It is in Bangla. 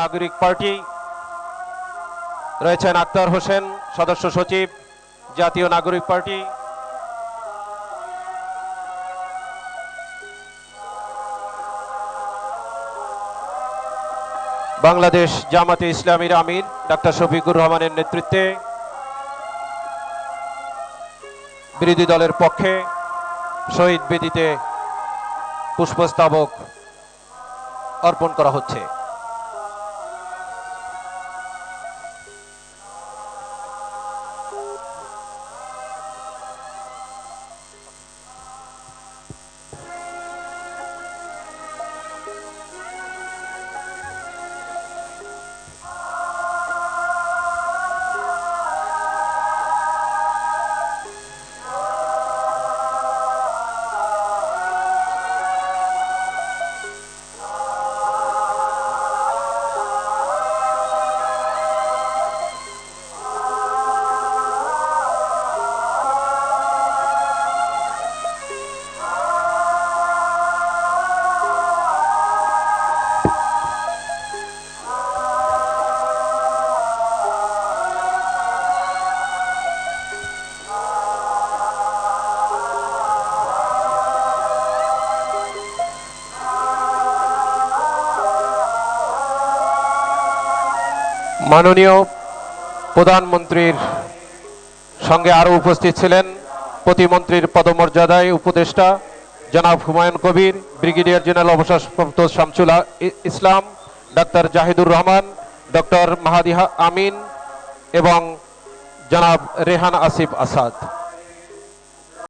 নাগরিক পার্টি। রয়েছেন আক্তার হোসেন, সদস্য সচিব, জাতীয় নাগরিক পার্টি। বাংলাদেশ জামাতে ইসলামীর আমির ডাক্তার শফিকুর রহমানের নেতৃত্বে বিরোধী দলের পক্ষে শহীদ বেদিতে পুষ্পস্তাবক অর্পণ করা হচ্ছে। মাননীয় প্রধানমন্ত্রীর সঙ্গে আরও উপস্থিত ছিলেন প্রতিমন্ত্রীর পদমর্যাদায় উপদেষ্টা জনাব হুমায়ুন কবির, ব্রিগেডিয়ার জেনারেল অবসরপ্রাপ্ত শামসুল ইসলাম, ডাক্তার জাহিদুর রহমান, ডক্টর মাহাদিহা আমিন এবং জনাব রেহান আসিফ আসাদ।